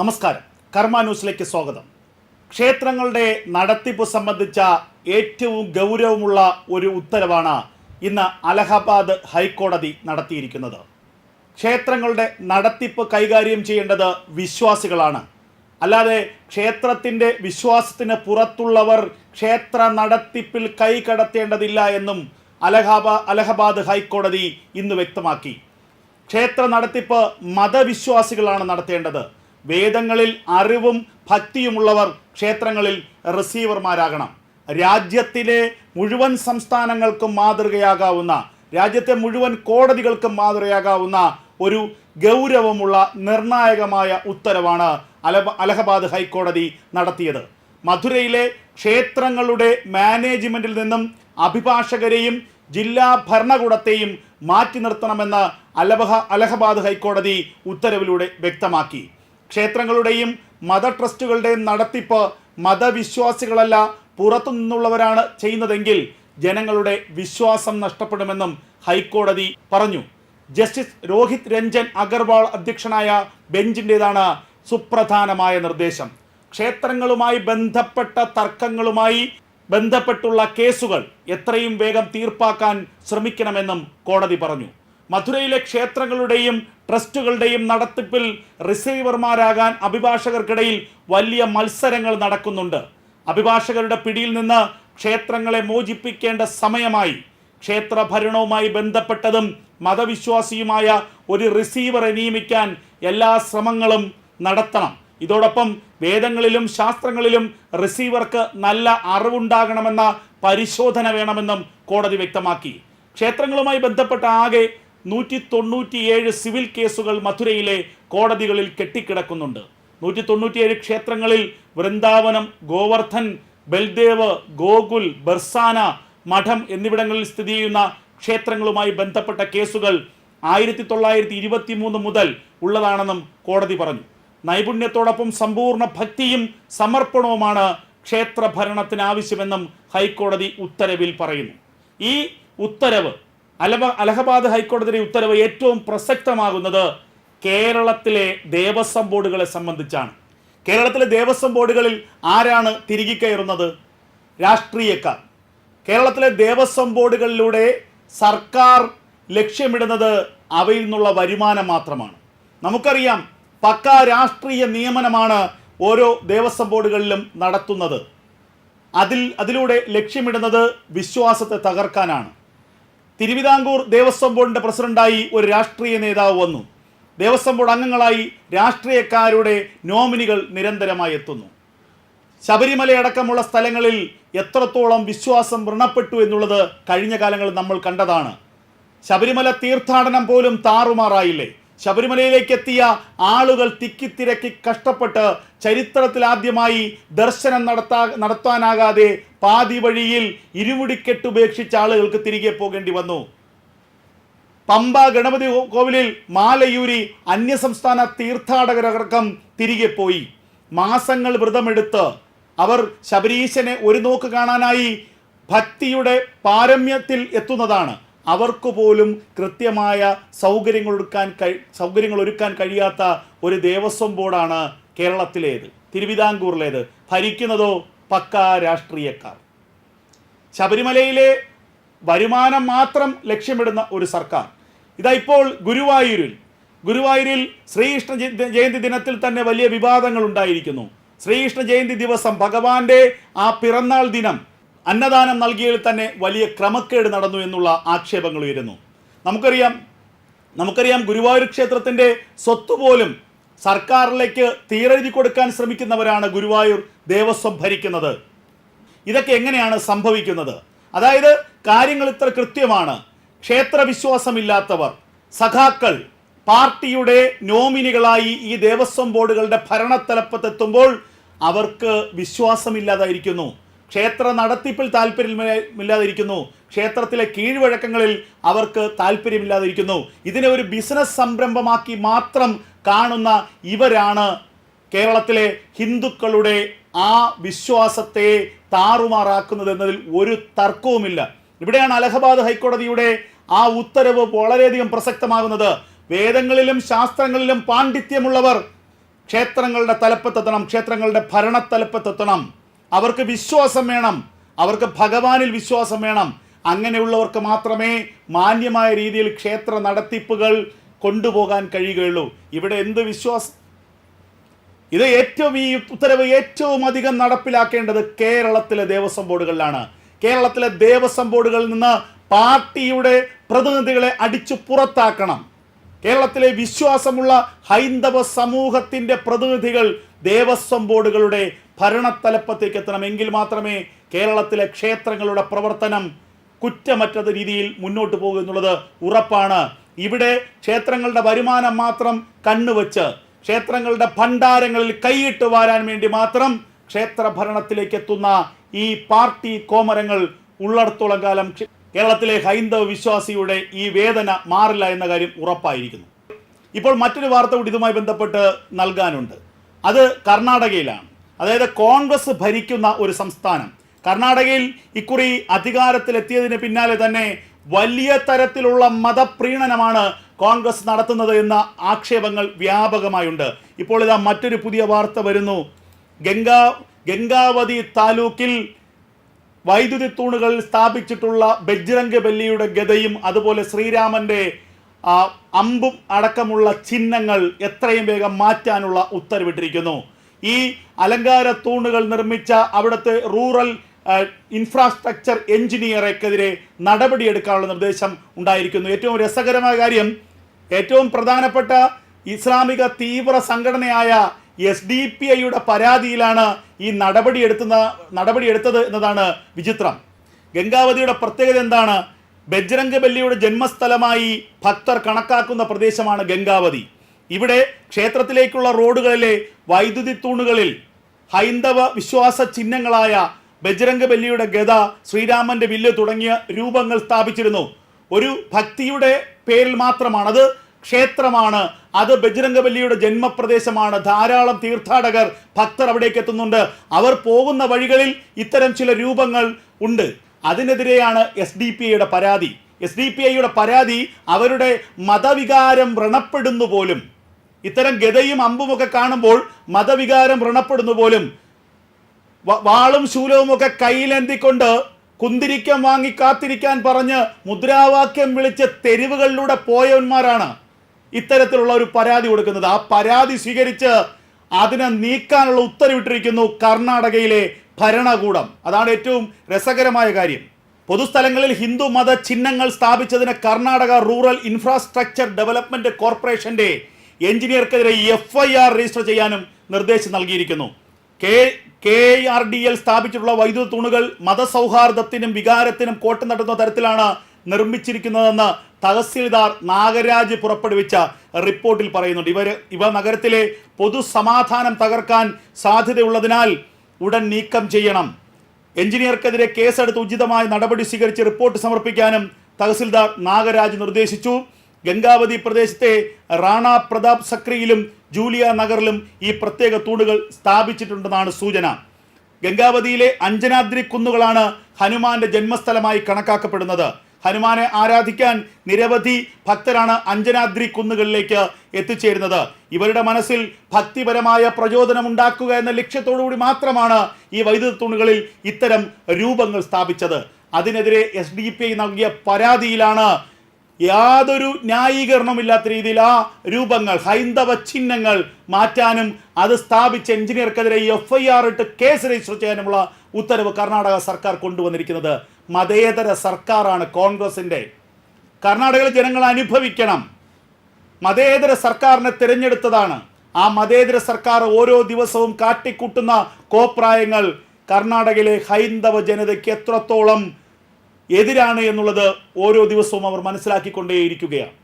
നമസ്കാരം. കർമ്മ ന്യൂസിലേക്ക് സ്വാഗതം. ക്ഷേത്രങ്ങളുടെ നടത്തിപ്പ് സംബന്ധിച്ച ഏറ്റവും ഗൗരവമുള്ള ഒരു ഉത്തരവാണ് ഇന്ന് അലഹബാദ് ഹൈക്കോടതി നടത്തിയിരിക്കുന്നത്. ക്ഷേത്രങ്ങളുടെ നടത്തിപ്പ് കൈകാര്യം ചെയ്യേണ്ടത് വിശ്വാസികളാണ്. അല്ലാതെ ക്ഷേത്രത്തിന്റെ വിശ്വാസത്തിന് പുറത്തുള്ളവർ ക്ഷേത്ര നടത്തിപ്പിൽ കൈ കടത്തേണ്ടതില്ല എന്നും അലഹാബാ അലഹബാദ് ഹൈക്കോടതി ഇന്ന് വ്യക്തമാക്കി. ക്ഷേത്ര നടത്തിപ്പ് മതവിശ്വാസികളാണ് നടത്തേണ്ടത്. വേദങ്ങളിൽ അറിവും ഭക്തിയുമുള്ളവർ ക്ഷേത്രങ്ങളിൽ റിസീവർമാരാകണം രാജ്യത്തിലെ മുഴുവൻ സംസ്ഥാനങ്ങൾക്കും മാതൃകയാകാവുന്ന രാജ്യത്തെ മുഴുവൻ കോടതികൾക്കും മാതൃകയാകാവുന്ന ഒരു ഗൗരവമുള്ള നിർണായകമായ ഉത്തരവാണ് അലഹബാദ് ഹൈക്കോടതി നടത്തിയത്. മധുരയിലെ ക്ഷേത്രങ്ങളുടെ മാനേജ്മെന്റിൽ നിന്നും അഭിഭാഷകരെയും ജില്ലാ ഭരണകൂടത്തെയും മാറ്റി നിർത്തണമെന്ന് അലബഹ അലഹബാദ് ഹൈക്കോടതി ഉത്തരവിലൂടെ വ്യക്തമാക്കി. ക്ഷേത്രങ്ങളുടെയും മത ട്രസ്റ്റുകളുടെയും നടത്തിപ്പ് മതവിശ്വാസികളല്ല പുറത്തു നിന്നുള്ളവരാണ് ചെയ്യുന്നതെങ്കിൽ ജനങ്ങളുടെ വിശ്വാസം നഷ്ടപ്പെടുമെന്നും ഹൈക്കോടതി പറഞ്ഞു. ജസ്റ്റിസ് രോഹിത് രഞ്ജൻ അഗർവാൾ അധ്യക്ഷനായ ബെഞ്ചിന്റെതാണ് സുപ്രധാനമായ നിർദ്ദേശം. ക്ഷേത്രങ്ങളുമായി ബന്ധപ്പെട്ട തർക്കങ്ങളുമായി ബന്ധപ്പെട്ടുള്ള കേസുകൾ എത്രയും വേഗം തീർപ്പാക്കാൻ ശ്രമിക്കണമെന്നും കോടതി പറഞ്ഞു. മധുരയിലെ ക്ഷേത്രങ്ങളുടെയും ട്രസ്റ്റുകളുടെയും നടത്തിപ്പിൽ റിസീവർമാരാകാൻ അഭിഭാഷകർക്കിടയിൽ വലിയ മത്സരങ്ങൾ നടക്കുന്നുണ്ട്. അഭിഭാഷകരുടെ പിടിയിൽ നിന്ന് ക്ഷേത്രങ്ങളെ മോചിപ്പിക്കേണ്ട സമയമായി ക്ഷേത്ര ഭരണവുമായി ബന്ധപ്പെട്ടതും മതവിശ്വാസിയുമായ ഒരു റിസീവറെ നിയമിക്കാൻ എല്ലാ ശ്രമങ്ങളും നടത്തണം. ഇതോടൊപ്പം വേദങ്ങളിലും ശാസ്ത്രങ്ങളിലും റിസീവർക്ക് നല്ല അറിവുണ്ടാകണമെന്ന പരിശോധന വേണമെന്നും കോടതി വ്യക്തമാക്കി. ക്ഷേത്രങ്ങളുമായി ബന്ധപ്പെട്ട ആകെ നൂറ്റി തൊണ്ണൂറ്റിയേഴ് സിവിൽ കേസുകൾ മധുരയിലെ കോടതികളിൽ കെട്ടിക്കിടക്കുന്നുണ്ട്. നൂറ്റി തൊണ്ണൂറ്റിയേഴ് ക്ഷേത്രങ്ങളിൽ വൃന്ദാവനം ഗോവർദ്ധൻ ബൽദേവ് ഗോകുൽ ബർസാന മഠം എന്നിവിടങ്ങളിൽ സ്ഥിതി ചെയ്യുന്ന ക്ഷേത്രങ്ങളുമായി ബന്ധപ്പെട്ട കേസുകൾ ആയിരത്തി തൊള്ളായിരത്തി ഇരുപത്തി മൂന്ന് മുതൽ ഉള്ളതാണെന്നും കോടതി പറഞ്ഞു. നൈപുണ്യത്തോടൊപ്പം സമ്പൂർണ ഭക്തിയും സമർപ്പണവുമാണ് ക്ഷേത്ര ഭരണത്തിന് ആവശ്യമെന്നും ഹൈക്കോടതി ഉത്തരവിൽ പറയുന്നു. ഈ ഉത്തരവ് അലബ അലഹബാദ് ഹൈക്കോടതിയുടെ ഉത്തരവ് ഏറ്റവും പ്രസക്തമാകുന്നത് കേരളത്തിലെ ദേവസ്വം ബോർഡുകളെ സംബന്ധിച്ചാണ്. കേരളത്തിലെ ദേവസ്വം ബോർഡുകളിൽ ആരാണ് തിരികെ കയറുന്നത്? രാഷ്ട്രീയക്കാർ. കേരളത്തിലെ ദേവസ്വം ബോർഡുകളിലൂടെ സർക്കാർ ലക്ഷ്യമിടുന്നത് അവയിൽ നിന്നുള്ള വരുമാനം മാത്രമാണ്. നമുക്കറിയാം പക്ക രാഷ്ട്രീയ നിയമനമാണ് ഓരോ ദേവസ്വം ബോർഡുകളിലും നടത്തുന്നത്. അതിൽ അതിലൂടെ ലക്ഷ്യമിടുന്നത് വിശ്വാസത്തെ തകർക്കാനാണ്. തിരുവിതാംകൂർ ദേവസ്വം ബോർഡിന്റെ പ്രസിഡന്റായി ഒരു രാഷ്ട്രീയ നേതാവ് വന്നു. ദേവസ്വം ബോർഡ് അംഗങ്ങളായി രാഷ്ട്രീയക്കാരുടെ നോമിനികൾ നിരന്തരമായി എത്തുന്നു. ശബരിമലയടക്കമുള്ള സ്ഥലങ്ങളിൽ എത്രത്തോളം വിശ്വാസം വൃണപ്പെട്ടു എന്നുള്ളത് കഴിഞ്ഞ കാലങ്ങളിൽ നമ്മൾ കണ്ടതാണ്. ശബരിമല തീർത്ഥാടനം പോലും താറുമാറായില്ലേ? ശബരിമലയിലേക്ക് എത്തിയ ആളുകൾ തിക്കിത്തിരക്കി കഷ്ടപ്പെട്ട് ചരിത്രത്തിൽ ആദ്യമായി ദർശനം നടത്താ നടത്താനാകാതെ പാതി വഴിയിൽ ഇരുമുടിക്കെട്ട് ഉപേക്ഷിച്ച ആളുകൾക്ക് തിരികെ പോകേണ്ടി വന്നു. പമ്പ ഗണപതി കോവിലിൽ മാലയൂരി അന്യസംസ്ഥാന തീർത്ഥാടകരടക്കം തിരികെ പോയി. മാസങ്ങൾ വ്രതമെടുത്ത് അവർ ശബരീശനെ ഒരു നോക്ക് കാണാനായി ഭക്തിയുടെ പാരമ്യത്തിൽ എത്തുന്നതാണ്. അവർക്ക് പോലും കൃത്യമായ സൗകര്യങ്ങൾ ഒരുക്കാൻ കഴി സൗകര്യങ്ങൾ ഒരുക്കാൻ കഴിയാത്ത ഒരു ദേവസ്വം ബോർഡാണ് കേരളത്തിലേത് തിരുവിതാംകൂറിലേത്. ഭരിക്കുന്നതോ പക്കാ രാഷ്ട്രീയക്കാർ. ശബരിമലയിലെ വരുമാനം മാത്രം ലക്ഷ്യമിടുന്ന ഒരു സർക്കാർ. ഇതാ ഇപ്പോൾ ഗുരുവായൂരിൽ ഗുരുവായൂരിൽ ശ്രീകൃഷ്ണ ജയന്തി ദിനത്തിൽ തന്നെ വലിയ വിവാദങ്ങൾ ഉണ്ടായിരിക്കുന്നു. ശ്രീകൃഷ്ണ ജയന്തി ദിവസം ഭഗവാന്റെ ആ പിറന്നാൾ ദിനം അന്നദാനം നൽകിയതിൽ തന്നെ വലിയ ക്രമക്കേട് നടന്നു എന്നുള്ള ആക്ഷേപങ്ങൾ ഉയരുന്നു. നമുക്കറിയാം നമുക്കറിയാം ഗുരുവായൂർ ക്ഷേത്രത്തിന്റെ സ്വത്ത് പോലും സർക്കാരിലേക്ക് തീരെഴുതി കൊടുക്കാൻ ശ്രമിക്കുന്നവരാണ് ഗുരുവായൂർ ദേവസ്വം ഭരിക്കുന്നത്. ഇതൊക്കെ എങ്ങനെയാണ് സംഭവിക്കുന്നത്? അതായത് കാര്യങ്ങൾ ഇത്ര കൃത്യമാണ്. ക്ഷേത്രവിശ്വാസമില്ലാത്തവർ സഖാക്കൾ പാർട്ടിയുടെ നോമിനികളായി ഈ ദേവസ്വം ബോർഡുകളുടെ ഭരണത്തലപ്പത്തെത്തുമ്പോൾ അവർക്ക് വിശ്വാസമില്ലാതായിരിക്കുന്നു. ക്ഷേത്ര നടത്തിപ്പിൽ താല്പര്യമില്ലാതിരിക്കുന്നു. ക്ഷേത്രത്തിലെ കീഴ്വഴക്കങ്ങളിൽ അവർക്ക് താല്പര്യമില്ലാതിരിക്കുന്നു. ഇതിനെ ഒരു ബിസിനസ് സംരംഭമാക്കി മാത്രം കാണുന്ന ഇവരാണ് കേരളത്തിലെ ഹിന്ദുക്കളുടെ ആ വിശ്വാസത്തെ താറുമാറാക്കുന്നത് എന്നതിൽ ഒരു തർക്കവുമില്ല. ഇവിടെയാണ് അലഹബാദ് ഹൈക്കോടതിയുടെ ആ ഉത്തരവ് വളരെയധികം പ്രസക്തമാകുന്നത്. വേദങ്ങളിലും ശാസ്ത്രങ്ങളിലും പാണ്ഡിത്യമുള്ളവർ ക്ഷേത്രങ്ങളുടെ തലപ്പത്തെത്തണം ക്ഷേത്രങ്ങളുടെ ഭരണത്തലപ്പത്തെത്തണം. അവർക്ക് വിശ്വാസം വേണം. അവർക്ക് ഭഗവാനിൽ വിശ്വാസം വേണം. അങ്ങനെയുള്ളവർക്ക് മാത്രമേ മാന്യമായ രീതിയിൽ ക്ഷേത്ര നടത്തിപ്പുകൾ കൊണ്ടുപോകാൻ കഴിയുകയുള്ളൂ. ഇവിടെ എന്ത് വിശ്വാസം? ഇത് ഏറ്റവും ഈ ഉത്തരവ് ഏറ്റവും അധികം നടപ്പിലാക്കേണ്ടത് കേരളത്തിലെ ദേവസ്വം ബോർഡുകളിലാണ്. കേരളത്തിലെ ദേവസ്വം ബോർഡുകളിൽ നിന്ന് പാർട്ടിയുടെ പ്രതിനിധികളെ അടിച്ചു പുറത്താക്കണം. കേരളത്തിലെ വിശ്വാസമുള്ള ഹൈന്ദവ സമൂഹത്തിന്റെ പ്രതിനിധികൾ ദേവസ്വം ബോർഡുകളുടെ ഭരണത്തലപ്പത്തേക്ക് എത്തണമെങ്കിൽ മാത്രമേ കേരളത്തിലെ ക്ഷേത്രങ്ങളുടെ പ്രവർത്തനം കുറ്റമറ്റത് രീതിയിൽ മുന്നോട്ട് പോകും എന്നുള്ളത് ഉറപ്പാണ്. ഇവിടെ ക്ഷേത്രങ്ങളുടെ വരുമാനം മാത്രം കണ്ണുവച്ച് ക്ഷേത്രങ്ങളുടെ ഭണ്ഡാരങ്ങളിൽ കൈയിട്ട് വാരാൻ വേണ്ടി മാത്രം ക്ഷേത്ര ഭരണത്തിലേക്ക് എത്തുന്ന ഈ പാർട്ടി കോമരങ്ങൾ ഉള്ളിടത്തോളം കാലം കേരളത്തിലെ ഹൈന്ദവ വിശ്വാസിയുടെ ഈ വേദന മാറില്ല എന്ന കാര്യം ഉറപ്പായിരിക്കുന്നു. ഇപ്പോൾ മറ്റൊരു വാർത്ത കൂടി ഇതുമായി ബന്ധപ്പെട്ട് നൽകാനുണ്ട്. അത് കർണാടകയിലാണ്. അതായത് കോൺഗ്രസ് ഭരിക്കുന്ന ഒരു സംസ്ഥാനം. കർണാടകയിൽ ഇക്കുറി അധികാരത്തിലെത്തിയതിന് പിന്നാലെ തന്നെ വലിയ തരത്തിലുള്ള മതപ്രീണനമാണ് കോൺഗ്രസ് നടത്തുന്നത് എന്ന ആക്ഷേപങ്ങൾ വ്യാപകമായുണ്ട്. ഇപ്പോൾ ഇതാ മറ്റൊരു പുതിയ വാർത്ത വരുന്നു. ഗംഗാ ഗംഗാവതി താലൂക്കിൽ വൈദ്യുതി തൂണുകൾ സ്ഥാപിച്ചിട്ടുള്ള ബജ്രംഗ് ബല്ലിയുടെ ഗതയും അതുപോലെ ശ്രീരാമന്റെ അമ്പും അടക്കമുള്ള ചിഹ്നങ്ങൾ എത്രയും വേഗം മാറ്റാനുള്ള ഉത്തരവിട്ടിരിക്കുന്നു. ഈ അലങ്കാര തൂണുകൾ നിർമ്മിച്ച അവിടുത്തെ റൂറൽ ഇൻഫ്രാസ്ട്രക്ചർ നടപടി നടപടിയെടുക്കാനുള്ള നിർദ്ദേശം ഉണ്ടായിരിക്കുന്നു. ഏറ്റവും രസകരമായ കാര്യം ഏറ്റവും പ്രധാനപ്പെട്ട ഇസ്ലാമിക തീവ്ര സംഘടനയായ എസ് ഡി പി ഐയുടെ പരാതിയിലാണ് ഈ നടപടിയെടുത്തുന്ന നടപടിയെടുത്തത് എന്നതാണ് വിചിത്രം. ഗംഗാവതിയുടെ പ്രത്യേകത എന്താണ്? ബജ്രംഗ് ബല്ലിയുടെ ജന്മസ്ഥലമായി ഭക്തർ കണക്കാക്കുന്ന പ്രദേശമാണ് ഗംഗാവതി. ഇവിടെ ക്ഷേത്രത്തിലേക്കുള്ള റോഡുകളിലെ വൈദ്യുതി തൂണുകളിൽ ഹൈന്ദവ വിശ്വാസ ചിഹ്നങ്ങളായ ബജ്രംഗ് ബല്ലിയുടെ ഗത ശ്രീരാമന്റെ വില്ല് തുടങ്ങിയ രൂപങ്ങൾ സ്ഥാപിച്ചിരുന്നു. ഒരു ഭക്തിയുടെ പേരിൽ മാത്രമാണ് അത് ക്ഷേത്രമാണ് അത് ബജരംഗബലിയുടെ ജന്മപ്രദേശമാണ്. ധാരാളം തീർത്ഥാടകർ ഭക്തർ അവിടേക്ക് എത്തുന്നുണ്ട്. അവർ പോകുന്ന വഴികളിൽ ഇത്തരം ചില രൂപങ്ങൾ ഉണ്ട്. അതിനെതിരെയാണ് എസ് ഡി പി ഐയുടെ പരാതി. എസ് ഡി പി ഐയുടെ പരാതി അവരുടെ മതവികാരം വ്രണപ്പെടുന്നു പോലും. ഇത്തരം ഗതയും അമ്പുമൊക്കെ കാണുമ്പോൾ മതവികാരം വ്രണപ്പെടുന്നു പോലും. വാളും ശൂലവും ഒക്കെ കയ്യിലെന്തിക്കൊണ്ട് കുന്തിരിക്കം വാങ്ങി കാത്തിരിക്കാൻ പറഞ്ഞ് മുദ്രാവാക്യം വിളിച്ച് തെരുവുകളിലൂടെ പോയവന്മാരാണ് ഇത്തരത്തിലുള്ള ഒരു പരാതി കൊടുക്കുന്നത്. ആ പരാതി സ്വീകരിച്ച് അതിനെ നീക്കാനുള്ള ഉത്തരവിട്ടിരിക്കുന്നു കർണാടകയിലെ ഭരണകൂടം. അതാണ് ഏറ്റവും രസകരമായ കാര്യം. പൊതുസ്ഥലങ്ങളിൽ ഹിന്ദു മത ചിഹ്നങ്ങൾ സ്ഥാപിച്ചതിന് കർണാടക റൂറൽ ഇൻഫ്രാസ്ട്രക്ചർ ഡെവലപ്മെന്റ് കോർപ്പറേഷന്റെ എഞ്ചിനീയർക്കെതിരെ എഫ് ഐ ആർ രജിസ്റ്റർ ചെയ്യാനും നിർദ്ദേശം നൽകിയിരിക്കുന്നു. K K R D L സ്ഥാപിച്ചിട്ടുള്ള വൈദ്യുത തൂണുകൾ മതസൗഹാർദ്ദത്തിനും വികാരത്തിനും കോട്ടം നടത്തുന്ന തരത്തിലാണ് നിർമ്മിച്ചിരിക്കുന്നതെന്ന് തഹസീൽദാർ നാഗരാജ് പുറപ്പെടുവിച്ച റിപ്പോർട്ടിൽ പറയുന്നുണ്ട്. ഇവർ ഇവ നഗരത്തിലെ പൊതുസമാധാനം തകർക്കാൻ സാധ്യതയുള്ളതിനാൽ ഉടൻ നീക്കം ചെയ്യണം. എഞ്ചിനീയർക്കെതിരെ കേസെടുത്ത് ഉചിതമായ നടപടി സ്വീകരിച്ച് റിപ്പോർട്ട് സമർപ്പിക്കാനും തഹസിൽദാർ നാഗരാജ് നിർദ്ദേശിച്ചു. ഗംഗാവതി പ്രദേശത്തെ റാണ പ്രതാപ് സക്രിയിലും ജൂലിയ നഗറിലും ഈ പ്രത്യേക തൂണുകൾ സ്ഥാപിച്ചിട്ടുണ്ടെന്നാണ് സൂചന. ഗംഗാവതിയിലെ അഞ്ജനാദ്രി കുന്നുകളാണ് ഹനുമാന്റെ ജന്മസ്ഥലമായി കണക്കാക്കപ്പെടുന്നത്. ഹനുമാനെ ആരാധിക്കാൻ നിരവധി ഭക്തരാണ് അഞ്ജനാദ്രി കുന്നുകളിലേക്ക് എത്തിച്ചേരുന്നത്. ഇവരുടെ മനസ്സിൽ ഭക്തിപരമായ പ്രചോദനം ഉണ്ടാക്കുക എന്ന ലക്ഷ്യത്തോടുകൂടി മാത്രമാണ് ഈ വൈദ്യുത തൂണുകളിൽ ഇത്തരം രൂപങ്ങൾ സ്ഥാപിച്ചത്. അതിനെതിരെ എസ് ഡി പി ഐ നൽകിയ പരാതിയിലാണ് യാതൊരു ന്യായീകരണമില്ലാത്ത രീതിയിൽ ആ രൂപങ്ങൾ ഹൈന്ദവ ചിഹ്നങ്ങൾ മാറ്റാനും അത് സ്ഥാപിച്ച എഞ്ചിനീയർക്കെതിരെ എഫ് ഐ ആർ ഇട്ട് കേസ് രജിസ്റ്റർ ചെയ്യാനുമുള്ള ഉത്തരവ് കർണാടക സർക്കാർ കൊണ്ടുവന്നിരിക്കുന്നത്. മതേതര സർക്കാരാണ് കോൺഗ്രസിന്റെ. കർണാടകയിലെ ജനങ്ങൾ അനുഭവിക്കണം. മതേതര സർക്കാരിനെ തിരഞ്ഞെടുത്തതാണ്. ആ മതേതര സർക്കാർ ഓരോ ദിവസവും കാട്ടിക്കൂട്ടുന്ന കോപ്രായങ്ങൾ കർണാടകയിലെ ഹൈന്ദവ ജനതയ്ക്ക് എത്രത്തോളം എതിരാണ് എന്നുള്ളത് ഓരോ ദിവസവും അവർ മനസ്സിലാക്കിക്കൊണ്ടേയിരിക്കുകയാണ്.